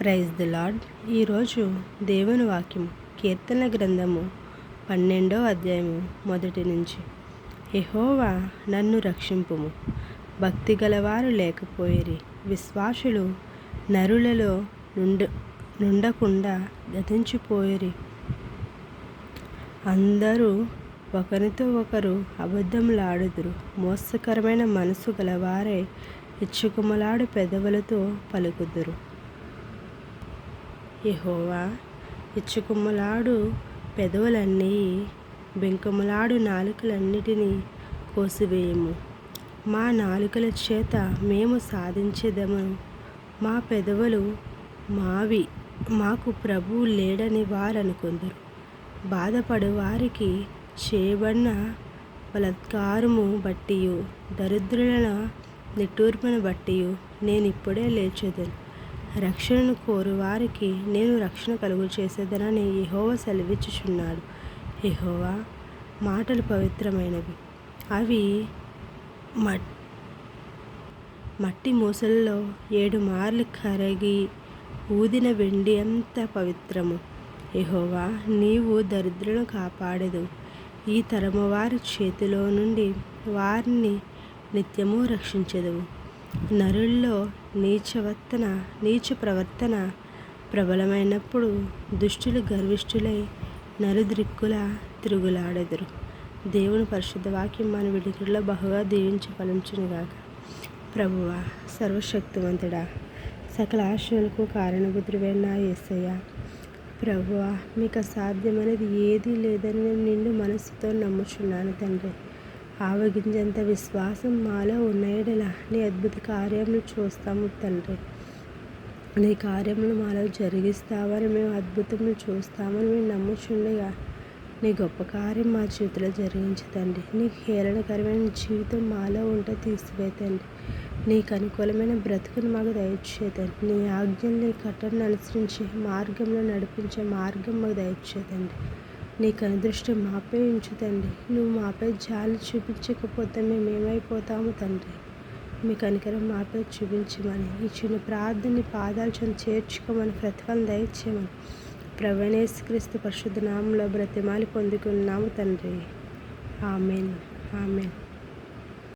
Praise the lord ఈరోజు దేవుని వాక్యం కీర్తన గ్రంథము పన్నెండో అధ్యాయము మొదటి నుంచి. ఎహోవా నన్ను రక్షింపుము. భక్తి గలవారు లేకపోయేరి. విశ్వాసులు నరులలో నుండ నుండకుండా గతించిపోయేరి. అందరూ ఒకరితో ఒకరు అబద్ధములాడుదురు. మోసకరమైన మనసు గలవారే ఇచ్చుకుమలాడు పెదవులతో పలుకుదురు. యహోవా ఇచ్చుకుమ్మలాడు పెదవులన్నీ బెంకములాడు నాలుకలన్నిటినీ కోసివేయము. మా నాలుకల చేత మేము సాధించేదము. మా పెదవులు మావి మాకు ప్రభువు లేడని వారనుకుందరు. బాధపడు వారికి చేయబడిన బలత్కారము బట్టియు దరిద్రుల నిట్టూర్పును బట్టియు నేను ఇప్పుడే లేచేదను. రక్షణను కోరు వారికి నేను రక్షణ కలుగు చేసేదనని యహోవ సెలవిచ్చుచున్నాడు. యహోవా మాటలు పవిత్రమైనవి. అవి మట్టి మూసల్లో ఏడు మార్లు కరగి ఊదిన వెండి అంత పవిత్రము. యహోవా నీవు దరిద్రులను కాపాడదు. ఈ తరము వారి చేతిలో నుండి వారిని నిత్యము రక్షించదు నరుల్లో నీచవర్తన నీచ ప్రవర్తన ప్రబలమైనప్పుడు దుష్టులు గర్విష్ఠులై నరుద్రిక్కుల తిరుగులాడెదరు. దేవుని పరిశుద్ధ వాక్యం మన విడికుల్లో బహుగా దీవించి ఫలించునుగాక. ప్రభువ సర్వశక్తివంతుడా సకల ఆశలకు కారణబుద్ధుడైన ఏసయ్య ప్రభువ మీకు అసాధ్యమైనది ఏదీ లేదని నేను నిండు మనసుతో నమ్ముచున్నాను తండ్రి. ఆవగింజంత విశ్వాసం మాలో ఉన్నయడలా? నీ అద్భుత కార్యములు చూస్తాము తండ్రి. నీ కార్యములు మాలో జరిగిస్తావని మేము అద్భుతములు చూస్తామని మేము నమ్ముచుండగా నీ గొప్ప కార్యం మా చేతిలో జరిగించదండి నీ హేళనకరమైన జీవితం మాలో ఉంటే తీసివేతండి నీకు అనుకూలమైన బ్రతుకుని మాకు దయచేదండి నీ ఆజ్ఞలు నీ కట్టను అనుసరించి మార్గంలో నడిపించే మార్గం మాకు దయచేదండి నీ కనుదృష్టి మాపై ఉంచుతండి నువ్వు మాపై జాలి చూపించకపోతే మేమేమైపోతాము తండ్రి. మీ కనికరం మాపై చూపించమని. ఈ చిన్న ప్రార్థనని పాదాలు చని చేర్చుకోమని ప్రతిఫలం దయచేయమని. ప్రవణేశ్వరిస్తు పరిశుద్ధ నామంలో బ్రతిమాలి పొందుకున్నాము తండ్రి. ఆమెన్. ఆమెన్.